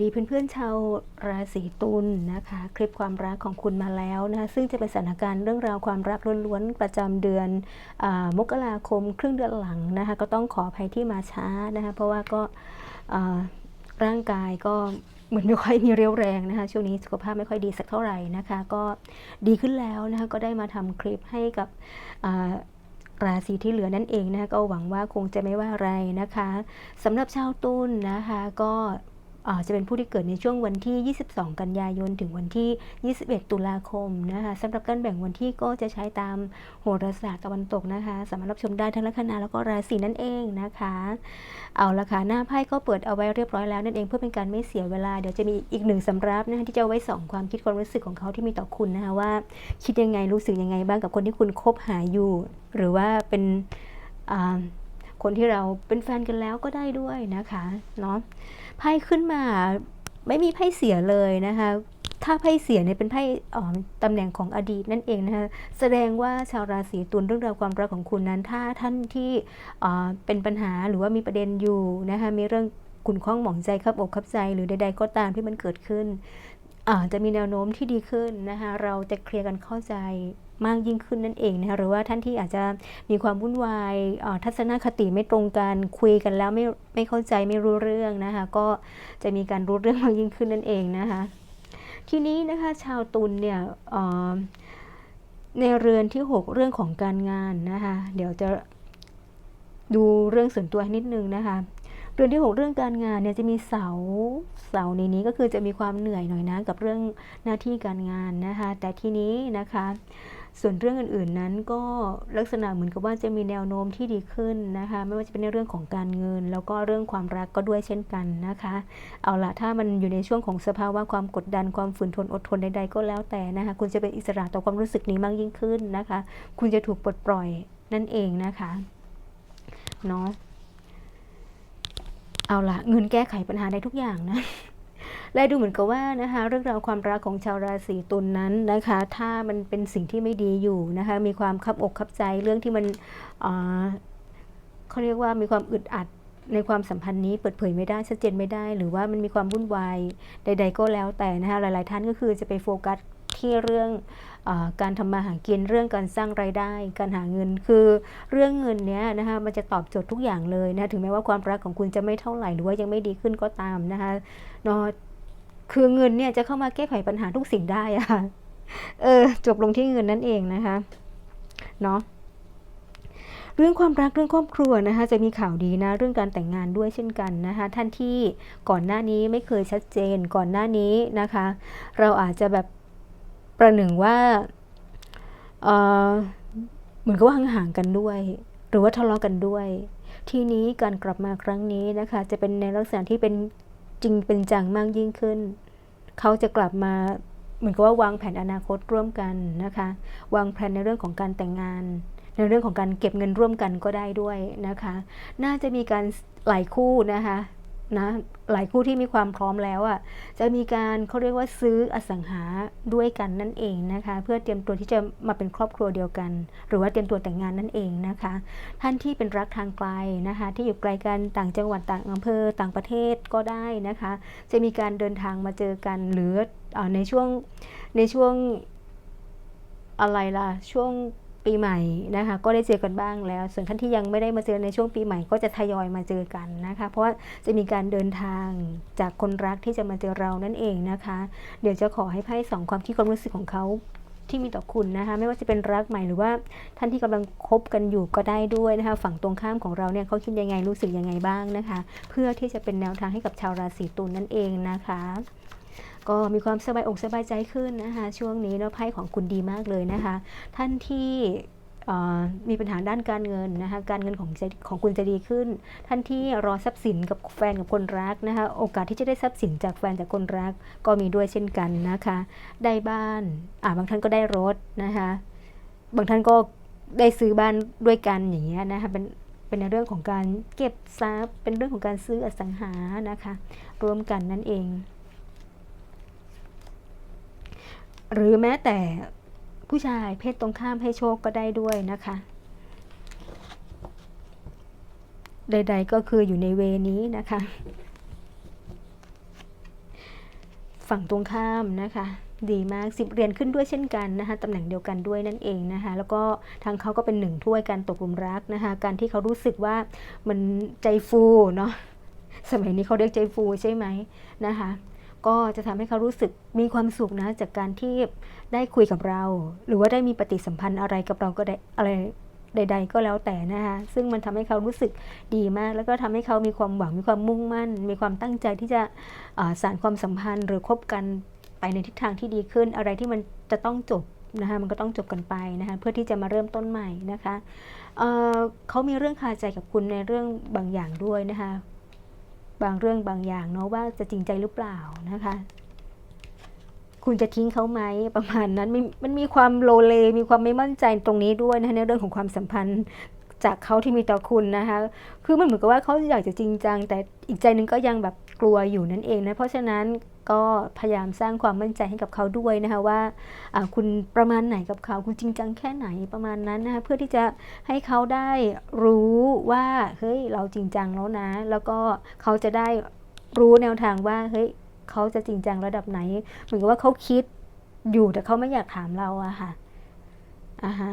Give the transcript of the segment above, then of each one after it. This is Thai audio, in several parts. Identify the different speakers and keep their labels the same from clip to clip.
Speaker 1: ดีเพื่อนๆชาวราศีตุลนะคะ คลิปความรักของคุณมาแล้วนะคะซึ่งจะเป็นสถานการณ์เรื่องราวความรักล้วนๆประจำเดือนอมกราคมครึ่งเดือนหลังนะคะ ก็ต้องขออภัยที่มาช้านะคะ เพราะว่าก็ร่างกายก็เหมือนไม่ค่อยมีเรี่ยวแรงนะคะ ช่วงนี้สุขภาพไม่ค่อยดีสักเท่าไหร่นะคะ ก็ดีขึ้นแล้วนะคะก็ได้มาทำคลิปให้กับราศีที่เหลือนั่นเองนะคะก็หวังว่าคงจะไม่ว่าอะไรนะคะสำหรับชาวตุลนะคะก็ จะเป็นผู้ที่เกิดในช่วงวันที่ 22 กันยายน ถึงวันที่ 21 ตุลาคมนะคะสำหรับการแบ่งวันที่ก็จะใช้ตามโหราศาสตร์ตะวันตกนะคะ สามารถรับชมได้ทั้งลัคนาแล้วก็ราศีนั่นเองนะคะ เอาละค่ะหน้าไพ่ก็เปิดเอาไว้เรียบร้อยแล้วนั่นเองเพื่อเป็นการไม่เสียเวลาเดี๋ยวจะมีอีกหนึ่งสำรับนะคะที่จะเอาไว้ส่องความคิดความรู้สึกของเขาที่มีต่อคุณนะคะว่า คิดยังไงรู้สึกยังไงบ้างกับคนที่คุณคบหาอยู่ หรือว่าเป็นอ่า คนที่เราเป็นแฟนกันแล้วก็ได้ด้วยนะคะเนาะไพ่ขึ้นมาไม่มีไพ่เสียเลยนะคะ ถ้าไพ่เสียเนี่ยเป็นไพ่อ๋อตำแหน่งของอดีตนั่นเองนะคะแสดงว่าชาวราศีตุลเรื่องราวความรักของคุณนั้น ถ้าท่านที่อ่าเป็นปัญหาหรือว่ามีประเด็นอยู่นะคะมีเรื่องขุ่นข้องหมองใจครับอกครับใจหรือใดๆก็ตามที่มันเกิดขึ้นอาจจะมีแนวโน้มที่ดีขึ้นนะคะ เราจะเคลียร์กันเข้าใจ มากยิ่งขึ้นนั่นเองนะคะหรือว่าท่านที่อาจจะมีความวุ่นวายทัศนคติไม่ตรงกันคุยกันแล้วไม่ไม่เข้าใจไม่รู้เรื่องนะคะก็จะมีการรู้เรื่องมากยิ่งขึ้นนั่นเองนะคะทีนี้นะคะชาวตุลเนี่ยในเรือนที่ 6 เรื่องของการงานนะคะเดี๋ยวจะดูเรื่องส่วนตัวนิดนึงนะคะเรือนที่ 6 เรื่องการงานเนี่ยจะมีเสาเสาในนี้ก็คือจะมีความเหนื่อยหน่อยนะกับเรื่องหน้าที่การงานนะคะแต่ทีนี้นะคะ ส่วนเรื่องอื่นๆนั้นก็ลักษณะเหมือนกับว่าจะมีแนวโน้มที่ดีขึ้นนะคะ ไม่ว่าจะเป็นในเรื่องของการเงิน แล้วก็เรื่องความรักก็ด้วยเช่นกันนะคะ เอาละถ้ามันอยู่ในช่วงของสภาวะความกดดันความฝืนทนอดทนใดๆก็แล้วแต่นะคะ คุณจะเป็นอิสระต่อความรู้สึกนี้มากยิ่งขึ้นนะคะ คุณจะถูกปลดปล่อยนั่นเองนะคะเนาะเอาละเงินแก้ไขปัญหาได้ทุกอย่างนะ และดูเหมือนกับว่านะคะเรื่องราวความรักของชาวราศีตุลนนั้นนะคะ ถ้ามันเป็นสิ่งที่ไม่ดีอยู่นะคะมีความคับอกคับใจเรื่องที่มันอ่าเขาเรียกว่ามีความอึดอัดในความสัมพันธ์นี้เปิดเผยไม่ได้ชัดเจนไม่ได้ หรือว่ามันมีความวุ่นวายใด ๆ ก็แล้วแต่นะคะหลาย ๆ ท่านก็คือจะไปโฟกัสที่เรื่องอการทำมาหากินเรื่องการสร้างรายได้ การหาเงินคือเรื่องเงินเนี้ยนะคะมันจะตอบโจทย์ทุกอย่างเลยนะถึงแม้ว่าความรักของคุณจะไม่เท่าไหร่หรือว่ายังไม่ดีขึ้นก็ตามนะคะเนาะ คือเงินเนี่ยจะเข้ามาแก้ไขปัญหาทุกสิ่งได้อะค่ะเออจบลงที่เงินนั่นเองนะคะเนาะเรื่องความรักเรื่องครอบครัวนะคะ จะมีข่าวดีนะเรื่องการแต่งงานด้วยเช่นกันนะคะ ท่านที่ก่อนหน้านี้ไม่เคยชัดเจนก่อนหน้านี้นะคะ เราอาจจะแบบประหนึ่งว่าเออเหมือนกับว่าห่างๆกันด้วย หรือว่าทะเลาะกันด้วย ทีนี้การกลับมาครั้งนี้นะคะ จะเป็นในลักษณะที่เป็น จริงเป็นจังมากยิ่งขึ้น เขาจะกลับมาเหมือนกับว่าวางแผนอนาคตร่วมกันนะคะ วางแผนในเรื่องของการแต่งงาน ในเรื่องของการเก็บเงินร่วมกันก็ได้ด้วยนะคะ น่าจะมีการหลายคู่นะคะ นะหลายคู่ที่มีความพร้อมแล้วอะจะมีการเขาเรียกว่าซื้ออสังหาด้วยกันนั่นเองนะคะ เพื่อเตรียมตัวที่จะมาเป็นครอบครัวเดียวกัน หรือว่าเตรียมตัวแต่งงานนั่นเองนะคะ ท่านที่เป็นรักทางไกลนะคะ ที่อยู่ไกลกันต่างจังหวัดต่างอำเภอต่างประเทศก็ได้นะคะ จะมีการเดินทางมาเจอกันหรืออในช่วงในช่วงอะไรล่ะช่วง ปีใหม่นะคะ ก็ได้เจอกันบ้างแล้ว ส่วนท่านที่ยังไม่ได้มาเจอในช่วงปีใหม่ก็จะทยอยมาเจอกันนะคะ เพราะว่าจะมีการเดินทางจากคนรักที่จะมาเจอเรานั่นเองนะคะ เดี๋ยวจะขอให้ไพ่สองความคิดความรู้สึกของเขาที่มีต่อคุณนะคะ ไม่ว่าจะเป็นรักใหม่หรือว่าท่านที่กำลังคบกันอยู่ก็ได้ด้วยนะคะ ฝั่งตรงข้ามของเราเนี่ยเขาคิดยังไงรู้สึกยังไงบ้างนะคะ เพื่อที่จะเป็นแนวทางให้กับชาวราศีตุลนนั่นเองนะคะ ก็มีความสบายอกสบายใจขึ้นนะคะ ช่วงนี้เนาะไพ่ของคุณดีมากเลยนะคะ ท่านที่มีปัญหาด้านการเงินนะคะการเงินของของคุณจะดีขึ้น ท่านที่รอทรัพย์สินกับแฟนกับคนรักนะคะโอกาสที่จะได้ทรัพย์สินจากแฟนจากคนรัก ก็มีด้วยเช่นกันนะคะ ได้บ้านอ่าบางท่านก็ได้รถนะคะบางท่านก็ได้ซื้อบ้านด้วยกันอย่างเงี้ยนะคะเป็นเป็นในเรื่องของการเก็บทรัพย์เป็นเรื่องของการซื้ออสังหานะคะร่วมกันนั่นเอง หรือแม้แต่ผู้ชายเพศตรงข้ามให้โชคก็ได้ด้วยนะคะ ใด ๆ ก็คืออยู่ในเวนี้นะคะ ฝั่งตรงข้ามนะคะดีมากสิบเหรียญขึ้นด้วยเช่นกันนะคะตำแหน่งเดียวกันด้วยนั่นเองนะคะ แล้วก็ทางเขาก็เป็นหนึ่งถ้วยการตกลุมรักนะคะ การที่เขารู้สึกว่ามันใจฟูเนาะสมัยนี้เขาเรียกใจฟูใช่ไหมนะคะ ก็จะทำให้เขารู้สึกมีความสุขนะ จากการที่ได้คุยกับเรา หรือว่าได้มีปฏิสัมพันธ์อะไรกับเราก็ได้อะไรใด ๆ ก็แล้วแต่นะคะซึ่งมันทำให้เขารู้สึกดีมาก แล้วก็ทำให้เขามีความหวังมีความมุ่งมั่น มีความตั้งใจที่จะาสานความสัมพันธ์ หรือคบกันไปในทิศทางที่ดีขึ้น อะไรที่มันจะต้องจบนะคะมันก็ต้องจบกันไปนะคะเพื่อที่จะมาเริ่มต้นใหม่นะคะเเขามีเรื่องคาใจกับคุณในเรื่องบางอย่างด้วยนะคะ บางเรื่องบางอย่างเนาะว่าจะจริงใจหรือเปล่านะคะ คุณจะทิ้งเขาไหมประมาณนั้นมันมันมีความโลเล มีความไม่มั่นใจตรงนี้ด้วยนะในเรื่องของความสัมพันธ์จากเขาที่มีต่อคุณนะคะ คือมันเหมือนกับว่าเขาอยากจะจริงจัง แต่อีกใจหนึงก็ยังแบบกลัวอยู่นั่นเองนะ เพราะฉะนั้น ก็พยายามสร้างความมั่นใจให้กับเขาด้วยนะคะว่าคุณประมาณไหนกับเขาคุณจริงจังแค่ไหนประมาณนั้นนะคะเพื่อที่จะให้เขาได้รู้ว่าเฮ้ยเราจริงจังแล้วนะ แล้วก็เขาจะได้รู้แนวทางว่าเฮ้ยเขาจะจริงจังระดับไหน เหมือนกับว่าเขาคิดอยู่แต่เขาไม่อยากถามเราอะค่ะอ่าฮะ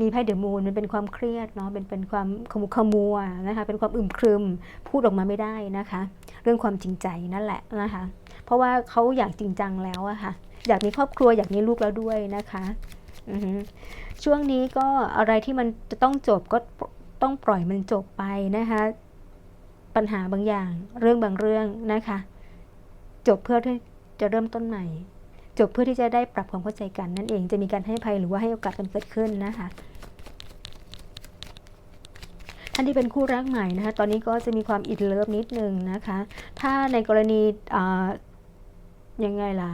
Speaker 1: มีไพ่เดอะมูนมันเป็นความเครียดเนาะเป็นเป็นความขมุขมัวนะคะเป็นความอึมครึมพูดออกมาไม่ได้นะคะ เรื่องความจริงใจนั่นแหละนะคะ เพราะว่าเขาอยากจริงจังแล้วอะค่ะ อยากมีครอบครัวอยากมีลูกแล้วด้วยนะคะช่วงนี้ก็อะไรที่มันจะต้องจบก็ต้องปล่อยมันจบไปนะคะ ปัญหาบางอย่างเรื่องบางเรื่องนะคะ จบเพื่อที่จะเริ่มต้นใหม่ จบเพื่อที่จะได้ปรับความเข้าใจกันนั่นเองจะมีการให้ภัยหรือว่าให้โอกาสกันเกิดขึ้นนะคะท่านที่เป็นคู่รักใหม่นะคะ ตอนนี้ก็จะมีความอินเลิฟนิดนึงนะคะ ถ้าในกรณี ยังไงล่ะ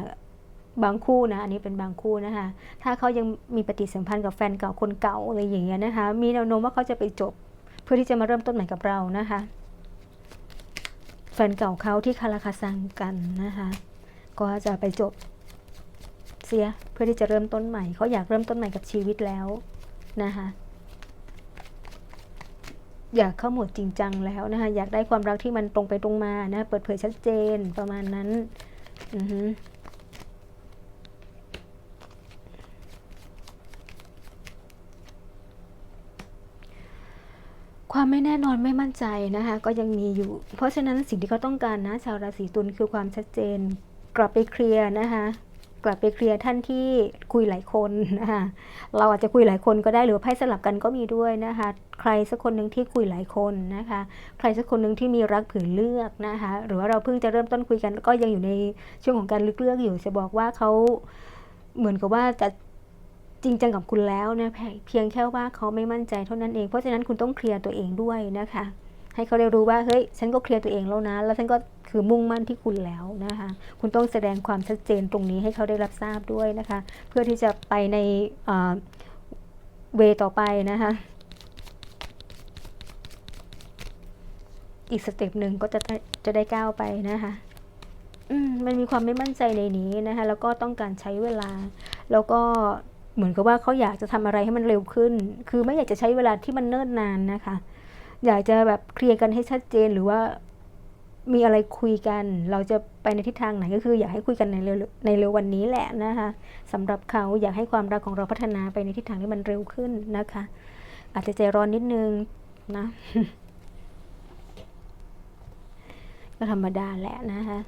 Speaker 1: บางคู่นะอันนี้เป็นบางคู่นะคะ ถ้าเขายังมีปฏิสัมพันธ์กับแฟนเก่าคนเก่าอะไรอย่างเงี้ยนะคะ มีแนวโน้มว่าเขาจะไปจบ เพื่อที่จะมาเริ่มต้นใหม่กับเรานะคะ แฟนเก่าเขาที่คาราคาซังกันนะคะ ก็จะไปจบเสียเพื่อที่จะเริ่มต้นใหม่เขาอยากเริ่มต้นใหม่กับชีวิตแล้วนะคะอยากเข้าหมดจริงจังแล้วนะคะอยากได้ความรักที่มันตรงไปตรงมานะเปิดเผยชัดเจนประมาณนั้น อือฮึความไม่แน่นอนไม่มั่นใจนะคะก็ยังมีอยู่ เพราะฉะนั้นสิ่งที่เขาต้องการนะ ชาวราศีตุลคือความชัดเจนกลับไปเคลียร์นะคะ กลับไปเคลียร์ท่านที่คุยหลายคนนะคะเราอาจจะคุยหลายคนก็ได้หรือไพ่สลับกันก็มีด้วยนะคะ ใครสักคนหนึ่งที่คุยหลายคนนะคะ ใครสักคนหนึ่งที่มีรักผืนเลือกนะคะ หรือว่าเราเพิ่งจะเริ่มต้นคุยกันก็ยังอยู่ในช่วงของการลึกเลือกอยู่ จะบอกว่าเขาเหมือนกับว่าจะจริงจังกับคุณแล้วนะเพียงแค่ว่าเขาไม่มั่นใจเท่านั้นเอง เพราะฉะนั้นคุณต้องเคลียร์ตัวเองด้วยนะคะ ให้เขาได้รู้ว่าเฮ้ยฉันก็เคลียร์ตัวเองแล้วนะ แล้วฉันก็คือมุ่งมั่นที่คุณแล้วนะคะ คุณต้องแสดงความชัดเจนตรงนี้ให้เขาได้รับทราบด้วยนะคะ เพื่อที่จะไปในเวต่อไปนะคะ อีกสเต็ปหนึ่งก็จะจะได้ก้าวไปนะคะมันมีความไม่มั่นใจในนี้นะคะแล้วก็ต้องการใช้เวลา แล้วก็เหมือนกับว่าเขาอยากจะทำอะไรให้มันเร็วขึ้น คือไม่อยากจะใช้เวลาที่มันเนิ่นนานนะคะ อยากจะแบบเคลียร์กันให้ชัดเจนหรือว่ามีอะไรคุยกัน เราจะไปในทิศทางไหนก็คืออยากให้คุยกันในเร็วในเร็ววันนี้แหละนะคะสำหรับเขาอยากให้ความรักของเราพัฒนาไปในทิศทางที่มันเร็วขึ้นนะคะ อาจจะใจร้อนนิดนึงนะก็ธรรมดาแหละนะคะ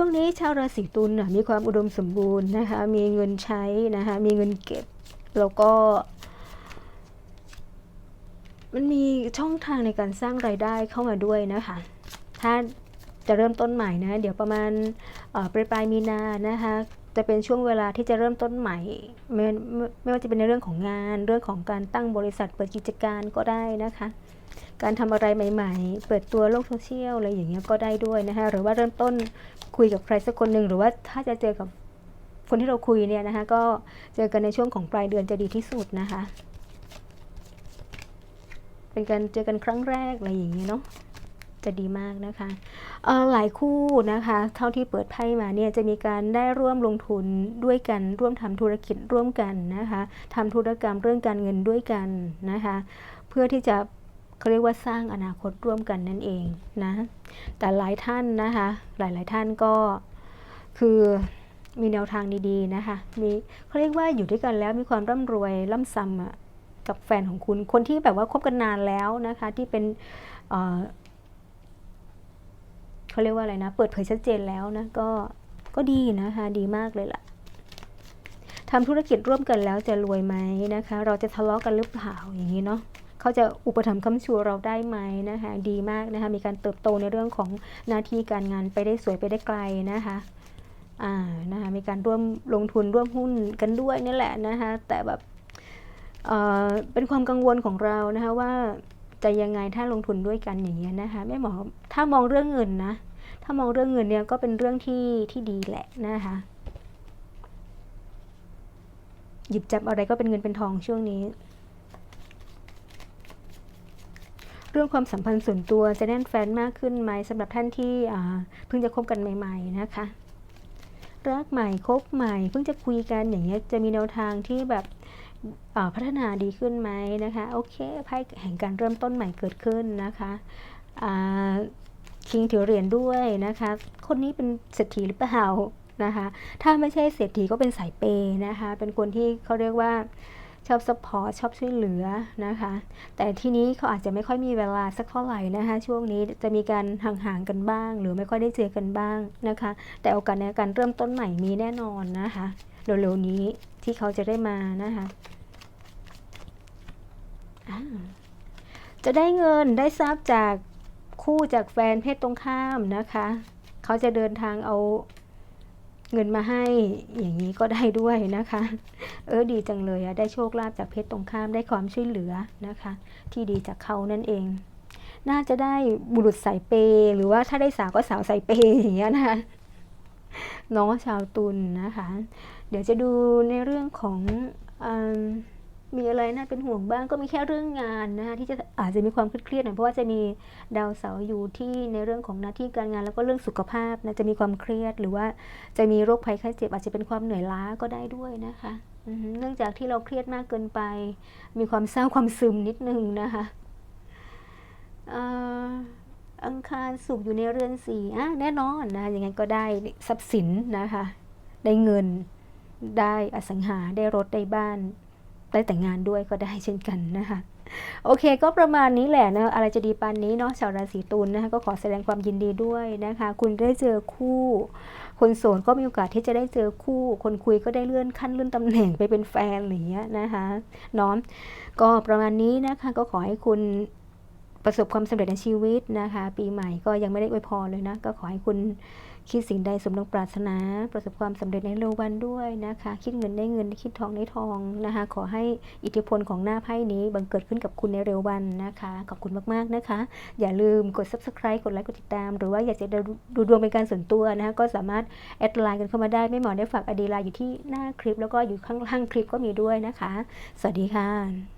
Speaker 1: ช่วงนี้ชาวราศีตุลมีความอุดมสมบูรณ์นะคะ มีเงินใช้นะคะ มีเงินเก็บ แล้วก็ มันมีช่องทางในการสร้างรายได้เข้ามาด้วยนะคะ ถ้าจะเริ่มต้นใหม่นะ เดี๋ยวประมาณปลายปลายมีนานะคะ จะเป็นช่วงเวลาที่จะเริ่มต้นใหม่ ไม่ไม่ไม่ว่าจะเป็นในเรื่องของงาน เรื่องของการตั้งบริษัทเปิดกิจการก็ได้นะคะ การทำอะไรใหม่ๆ เปิดตัวโลกโซเชียลอะไรอย่างเงี้ยก็ได้ด้วยนะคะหรือว่าเริ่มต้นคุยกับใครสักคนหนึ่งหรือว่าถ้าจะเจอกับคนที่เราคุยเนี่ยนะคะก็เจอกันในช่วงของปลายเดือนจะดีที่สุดนะคะ เป็นการเจอกันครั้งแรกอะไรอย่างเงี้ยเนาะจะดีมากนะคะเออหลายคู่นะคะ เท่าที่เปิดไพ่มาเนี่ยจะมีการได้ร่วมลงทุนด้วยกัน ร่วมทำธุรกิจร่วมกันนะคะทำธุรกรรมเรื่องการเงินด้วยกันนะคะ เพื่อที่จะ เขาเรียกว่าสร้างอนาคตร่วมกันนั่นเองนะ แต่หลายท่านนะคะ หลายๆท่านก็คือมีแนวทางดีๆนะคะ มีเขาเรียกว่าอยู่ด้วยกันแล้วมีความร่ำรวยร่ำซ้ำอะกับแฟนของคุณ คนที่แบบว่าคบกันนานแล้วนะคะ ที่เป็นเเขาเรียกว่าอะไรนะ เปิดเผยชัดเจนแล้วนะ ก็ก็ดีนะคะ ดีมากเลยล่ะทำธุรกิจร่วมกันแล้วจะรวยไหมนะคะ เราจะทะเลาะกันหรือเปล่าอย่างนี้เนาะ เขาจะอุปถัมภ์ค้ำชูเราได้ไหมนะคะดีมากนะคะมีการเติบโตในเรื่องของหน้าที่การงานไปได้สวยไปได้ไกลนะคะอ่านะคะมีการร่วมลงทุนร่วมหุ้นกันด้วยนี่แหละนะคะแต่แบบเอ่อเป็นความกังวลของเรานะคะว่าจะยังไงถ้าลงทุนด้วยกันอย่างเงี้ยนะคะแม่หมอถ้ามองเรื่องเงินนะถ้ามองเรื่องเงินเนี่ยก็เป็นเรื่องที่ที่ดีแหละนะคะหยิบจับอะไรก็เป็นเงินเป็นทองช่วงนี้ เรื่องความสัมพันธ์ส่วนตัวจะแน่นแฟนมากขึ้นไหมสำหรับท่านที่เพิ่งจะคบกันใหม่ ๆ นะคะรักใหม่คบใหม่ เพิ่งจะคุยกันอย่างเงี้ยจะมีแนวทางที่แบบพัฒนาดีขึ้นไหมนะคะโอเคไพ่แห่งการเริ่มต้นใหม่เกิดขึ้นนะคะคิงถือเหรียญด้วยนะคะ คนนี้เป็นเศรษฐีหรือเปล่านะคะ ถ้าไม่ใช่เศรษฐีก็เป็นสายเปย์นะคะ เป็นคนที่เขาเรียกว่า ชอบสปอร์ตชอบช่วยเหลือนะคะ แต่ที่นี้เขาอาจจะไม่ค่อยมีเวลาสักเท่าไหร่นะคะ ช่วงนี้จะมีการห่างๆกันบ้าง หรือไม่ค่อยได้เจอกันบ้างนะคะ แต่โอกาสในการเริ่มต้นใหม่มีแน่นอนนะคะเร็วๆนี้ที่เขาจะได้มานะคะจะได้เงินได้ทรัพย์จากคู่จากแฟนเพศตรงข้ามนะคะ เขาจะเดินทางเอา เงินมาให้อย่างนี้ก็ได้ด้วยนะคะ เออดีจังเลยอะได้โชคลาภจากเพศตรงข้ามได้ความช่วยเหลือนะคะ ที่ดีจากเขานั่นเอง น่าจะได้บุรุษสายเปย์หรือว่าถ้าได้สาวก็สาวสายเปย์อย่างเงี้ยนะคะน้องชาวตุลนนะคะ เดี๋ยวจะดูในเรื่องของอ มีอะไรน่าเป็นห่วงบ้างก็มีแค่เรื่องงานนะคะที่จะอาจจะมีความเครียดหน่อยเพราะว่าจะมีดาวเสาร์อยู่ที่ในเรื่องของหน้าที่การงานแล้วก็เรื่องสุขภาพนะจะมีความเครียด หรือว่าจะมีโรคภัยไข้เจ็บอาจจะเป็นความเหนื่อยล้าก็ได้ด้วยนะคะเนื่องจากที่เราเครียดมากเกินไป มีความเศร้าความซึมนิดนึงนะคะอังคารสุกอยู่ในเรือนสีอะแน่นอนนะยังไงก็ได้ทรัพย์สินนะคะ ได้เงินได้อสังหาได้รถได้บ้าน ได้แต่งงานด้วยก็ได้เช่นกันนะคะโอเคก็ประมาณนี้แหละนะอะไรจะดีปานนี้เนาะชาวราศีตุลนนะคะก็ขอแสดงความยินดีด้วยนะคะ คุณได้เจอคู่ คนโสดก็มีโอกาสที่จะได้เจอคู่ คนคุยก็ได้เลื่อนขั้นเลื่อนตำแหน่งไปเป็นแฟนอะไรเงี้ยนะคะน้อมก็ประมาณนี้นะคะก็ขอให้คุณ ประสบความสำเร็จในชีวิตนะคะ ปีใหม่ก็ยังไม่ได้อวยพรเลยนะ ก็ขอให้คุณคิดสิ่งใดสมดังปรารถนา ประสบความสำเร็จในเร็ววันด้วยนะคะ คิดเงินได้เงิน คิดทองได้ทองนะคะ ขอให้อิทธิพลของหน้าไพ่นี้บังเกิดขึ้นกับคุณในเร็ววันนะคะ ขอบคุณมากๆนะคะ อย่าลืมกด subscribe กดไลค์กดติดตาม หรือว่าอยากจะดูดวงเป็นการส่วนตัวนะคะ ก็สามารถแอดไลน์กันเข้ามาได้ไม่หมอได้ฝากอดีไลน์อยู่ที่หน้าคลิป แล้วก็อยู่ข้างล่างคลิปก็มีด้วยนะคะ สวัสดีค่ะ